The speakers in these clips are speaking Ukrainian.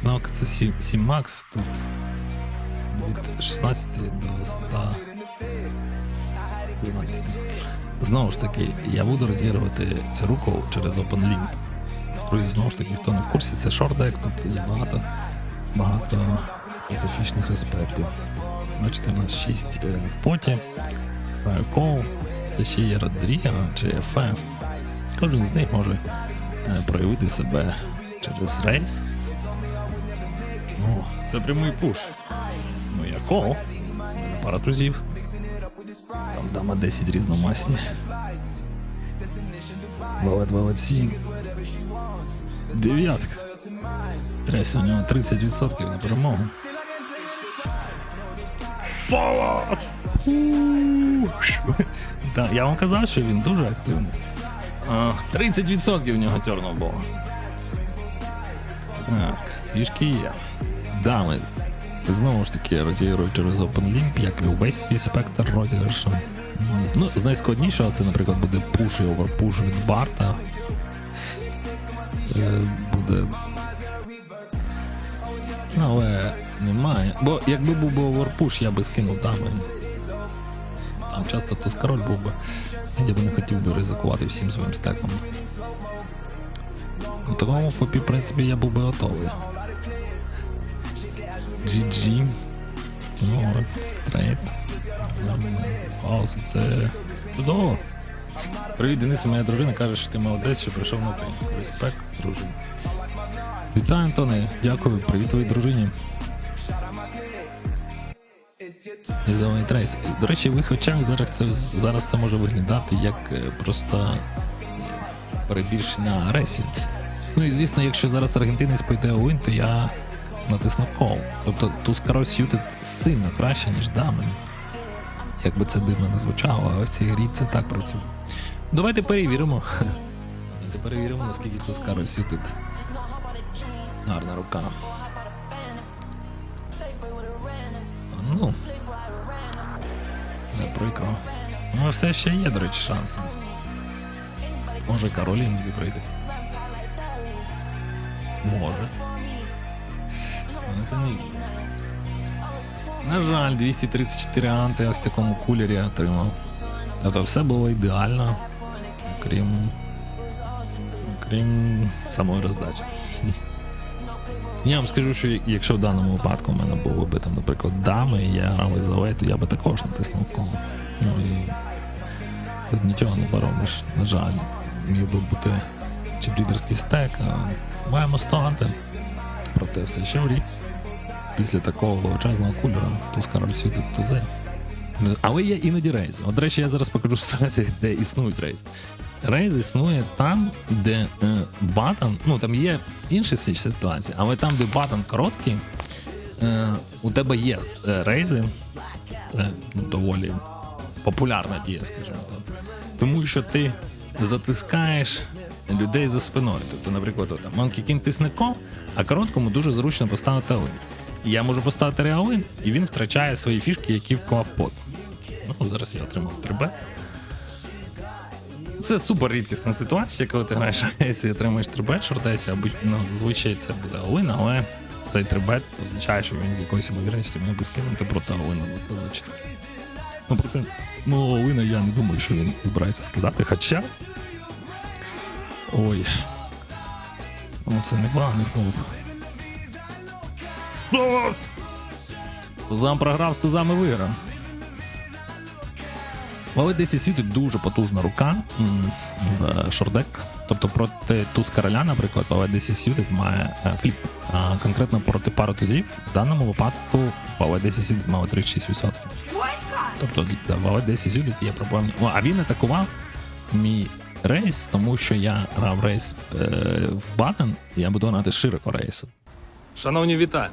Фіналка це 7, 7 Max, тут від 16 до 112. Знову ж таки, я буду розігрувати цю руку через OpenLink. Друзі, знову ж таки, хто не в курсі, це шордек, тут є багато, багато специфічних аспектів. Бачите, у нас 6 в поті, Firecall, це ще є Радріга чи FF. Кожен з них може е, проявити себе через рейс. Це прямий пуш. Ну я кол. Пара тузів. Там дама 10 різномасні. Валет, валет 7. Дев'ятка. Тряся, у нього 30% на перемогу. Салат! Так, я вам казав, що він дуже активний. 30% в нього тернув було. Так, фішки є. Дами. Знову ж таки розіграю через OpenLimp, як і увесь свій спектр розіграшу. Ну, з найскладнішого це, наприклад, буде пуш і оверпуш від Барта. Е, буде. Але немає. Бо якби був би оверпуш, я би скинув дами. Там часто тускароль був би. Я би не хотів би ризикувати всім своїм стеком. У такому фопі, в принципі, я був би готовий. GG. Ну, от, стрейт. Це чудово. Привіт, Денис, моя дружина каже, що ти молодець, що прийшов на українську. Респект, дружині. Вітаю, Антоне. Дякую, привіт твоїй дружині. До речі, в їх очах зараз це зараз це може виглядати як е, просто перебільшення агресії. Ну і звісно, якщо зараз аргентинець пойде у вин, то я натисну кол. Тобто Тускаро сютить сильно краще, ніж дами. Як би це дивно не звучало, але в цій грі це так працює. Давайте перевіримо. Давайте перевіримо, наскільки Тускаро сютить. Гарна рука. Ну. Це прикро. Ну, все ще є, до речі, шанси. Може Каролін не прийде. Може. Він. На жаль, 234 анти ось в такому кулері отримав. Тобто все було ідеально, крім. крім самої роздачі. Я вам скажу, що якщо в даному випадку в мене було би там, наприклад, дами, і я грав із то я би також натиснув кол. Ну і тут нічого не поробиш, на жаль. Міг би бути чіплідерський стек, а маємо 100 анти. Проте все ще в рік. Після такого величезного кулера туз король сюди тузи. Але є іноді рейзи. От, до речі, я зараз покажу ситуацію, де існують рейзи. Рейз існує там, де е, батон, ну там є інші си- ситуації, але там, де батон короткий, е, у тебе є е, рейзи. Це доволі популярна дія, скажімо так. Тому що ти затискаєш людей за спиною. Тобто, наприклад, Monkey King тисне а короткому дуже зручно поставити алин. Я можу поставити реалин, і він втрачає свої фішки, які вклав пот. Ну, зараз я отримав 3Б. Це супер рідкісна ситуація, коли ти граєш Ейсі і отримуєш трибет шортесі, або ну, зазвичай це буде Олин, але цей трибет означає, що він з якоюсь ймовірністю міг би скинути проти Олина 224. Ну, проти ну, Олина я не думаю, що він збирається скидати, хоча. Ой. Ну, це не поганий фоп. Стоп! Тузам програв, з тузами виграв. Але 10 світить дуже потужна рука в шордек. Тобто проти туз короля, наприклад, 10 світить має е, фліп. Конкретно проти пари тузів в даному випадку 10 світить має 36%. Тобто 10 світить є проблемні. А він атакував мій рейс, тому що я грав рейс е, в батон, і я буду грати широко рейсом. Шановні, вітаю!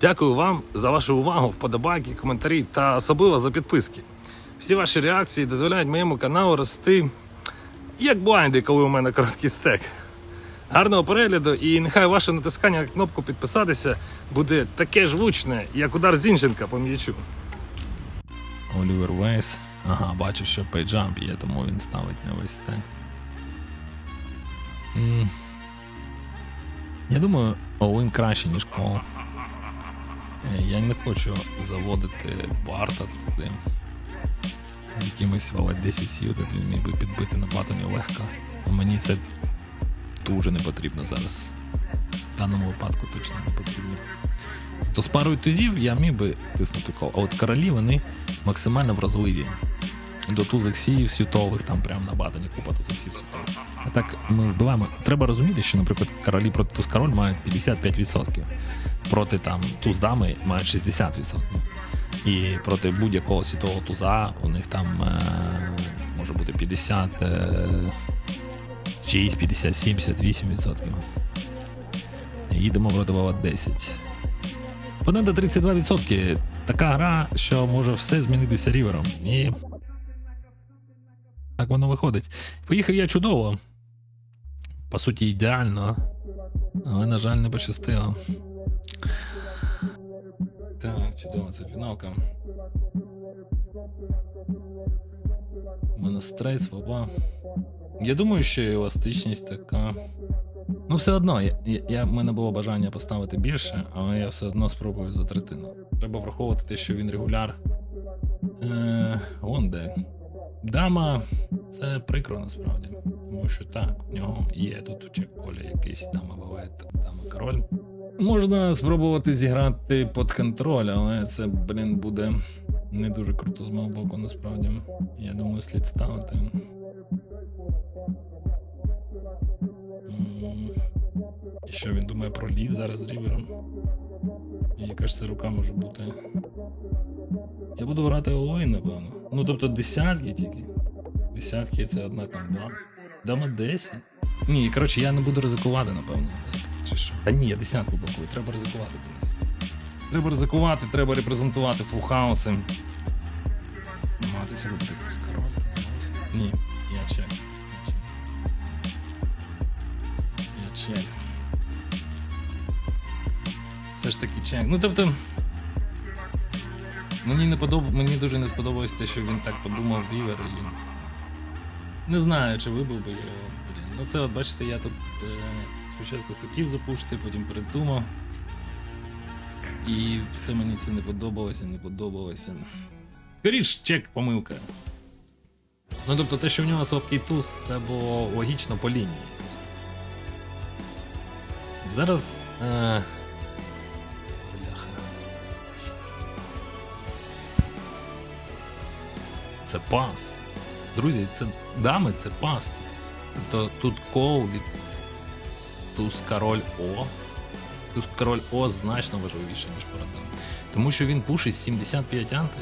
Дякую вам за вашу увагу, вподобайки, коментарі та особливо за підписки. Всі ваші реакції дозволяють моєму каналу рости як блайнди, коли у мене короткий стек. Гарного перегляду і нехай ваше натискання на кнопку підписатися буде таке ж влучне, як удар Зінченка по м'ячу. Олівер Вейс. Ага, бачу, що пейджамп є, тому він ставить не весь стек. Я думаю, Оуін краще, ніж Кол. Е, Я не хочу заводити Барта сюди. Якимось вала 10 сіл, де він міг би підбити на батоні легко. Мені це дуже не потрібно зараз. В даному випадку точно не потрібно. То з парою тузів я міг би тиснути кол. А от королі вони максимально вразливі. До тузексів світових, там прямо на батоні купа тузексів світових. А так ми вбиваємо. Треба розуміти, що, наприклад, королі проти туз король мають 55%. Проти там туз дами мають 60%. І проти будь-якого світового туза у них там е, може бути 50, е, 6, 50, 78%. Їдемо проти Вова 10. Понада 32%. Така гра, що може все змінитися рівером. І так воно виходить. Поїхав я чудово. По суті, ідеально. Але, на жаль, не пощастило. Так, чудово, це фіналка. У мене стрейс, ваба. Я думаю, що еластичність така. Ну, все одно, я, я, я, в мене було бажання поставити більше, але я все одно спробую за третину. Треба враховувати те, що він регуляр. Е, вон де. Дама, це прикро насправді. Тому що так, в нього є тут в чек-полі якийсь дама валет, дама король. Можна спробувати зіграти під контроль, але це, блін, буде не дуже круто з мого боку, насправді. Я думаю, слід ставити. І що він думає про ліс зараз рівером? Яка ж це рука може бути? Я буду грати Олой, напевно. Ну, тобто десятки тільки. Десятки це одна комба. Дама 10. Ні, коротше, я не буду ризикувати, напевно. Чи що? Та ні, я десятку блокую, треба ризикувати, Денис. Треба ризикувати, треба репрезентувати фулхауси. Намагатися робити хтось король. мав. Ні, я чек. Я чек. Я чек. Все ж таки чек. Ну тобто. Мені не подоб... мені дуже не сподобалось те, що він так подумав рівер і. Не знаю, чи вибив би його. Блін. Ну це от бачите, я тут е... спочатку хотів запушити, потім передумав. І все мені це не подобалося, не подобалося. Скоріш чек помилка. Ну тобто те, що в нього слабкий туз, це було логічно по лінії. Зараз. Е... Це пас. Друзі, це дами, це пас. Тобто тут кол від туз король О. Туз король О значно важливіше, ніж парадигм. Тому що він пушить 75 анти.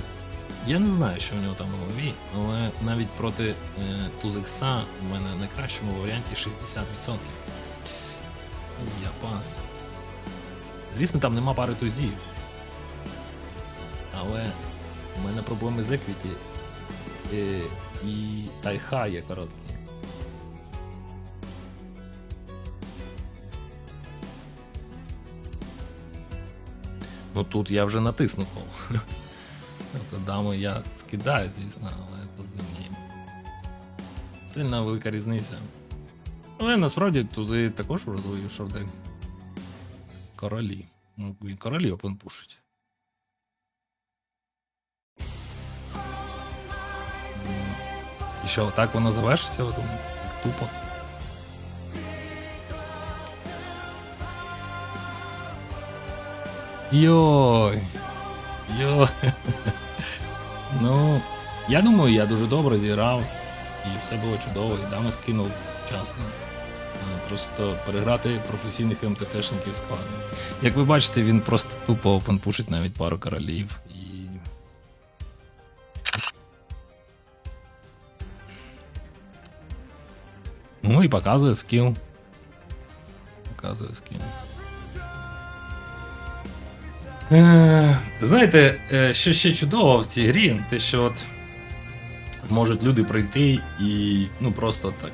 Я не знаю, що в нього там в голові, але навіть проти е, туз Ікса в мене в найкращому варіанті 60%. Я пас. Звісно, там нема пари тузів. Але в мене проблеми з еквіті. Е, і тайха є короткі. Ну тут я вже натиснув. Тобто даму я скидаю, звісно, але то землі. Сильна велика різниця. Але насправді тузи також вразливі шорти. Королі. Ну, він королі опен І що, так воно завершиться, ви думаєте? Тупо. Йой. Йой. Ну, я думаю, я дуже добре зіграв, і все було чудово, і дами скинув вчасно. Е, Просто переграти професійних МТТшників складно. Як ви бачите, він просто тупо опенпушить навіть пару королів Ну і показує скіл. Показує скіл. Е, Знаєте, е, що ще чудово в цій грі, те, що от можуть люди прийти і ну просто так,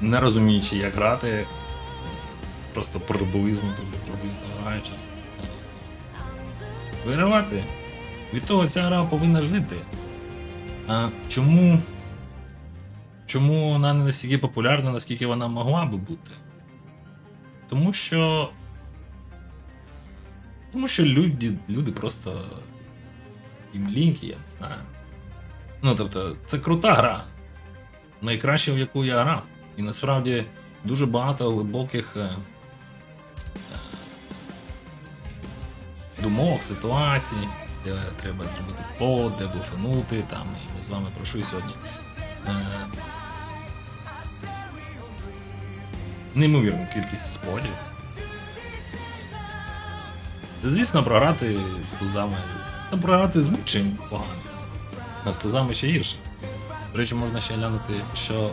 не розуміючи, як грати, просто приблизно, дуже приблизно граючи. Вигравати. Від того ця гра повинна жити. А чому? Чому вона не настільки популярна, наскільки вона могла би бути? Тому що. Тому що люди, люди просто. Їм ліньки, я не знаю. Ну, тобто, це крута гра. Найкраща, в яку я грав. І насправді дуже багато глибоких. е, е, Думок, ситуацій, де треба зробити фол, де буфанути, там, і ми з вами про що сьогодні. Е, неймовірну кількість сподів. Звісно, програти з тузами. Та програти з будь-чим погано. А з тузами ще гірше. До речі, можна ще глянути, що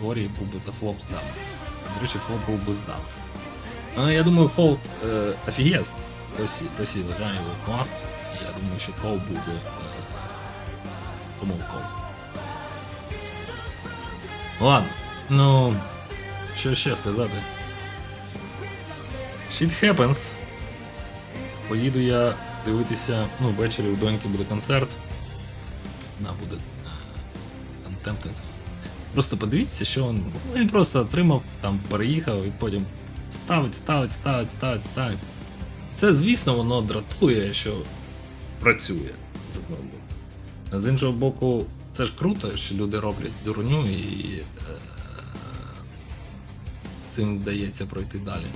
Ворі був би за флоп з дам. До речі, флоп був би з дам. Ну, я думаю, фолт е, офігез. Досі, досі вважаю його класно. Я думаю, що кол був би е, помилковий. Ладно, ну, що ще сказати? Shit happens. Поїду я дивитися, ну, ввечері у доньки буде концерт. Вона буде Антемптенс. Просто подивіться, що він. Він просто отримав, там переїхав і потім ставить, ставить, ставить, ставить, ставить. Це, звісно, воно дратує, що працює з одного боку. А з іншого боку, це ж круто, що люди роблять дурню і е, цим вдається пройти далі.